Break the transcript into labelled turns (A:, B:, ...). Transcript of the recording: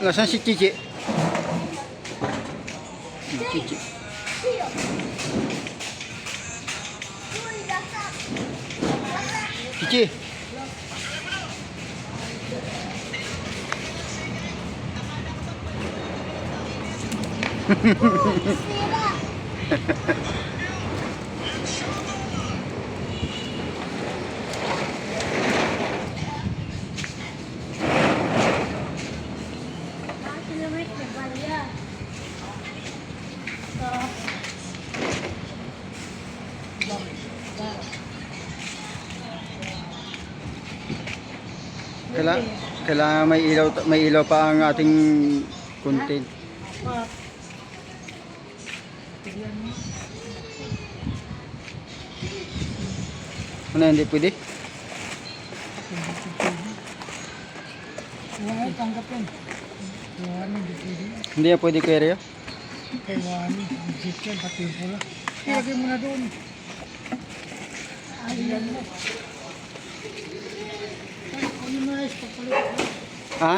A: うわ31111一。フフフフ。Chichi? Si Chichi. Chichi. Kailangan, kailangan may ilaw may ilaw pa ang ating content. Ano hindi pwede?
B: Wala tanggapin. Hindi
A: yan pwede
B: Wani, ang jeep yan, pati pula. Ilagay mo na doon. Ayun mo. Ano na is papalit.
A: Ha?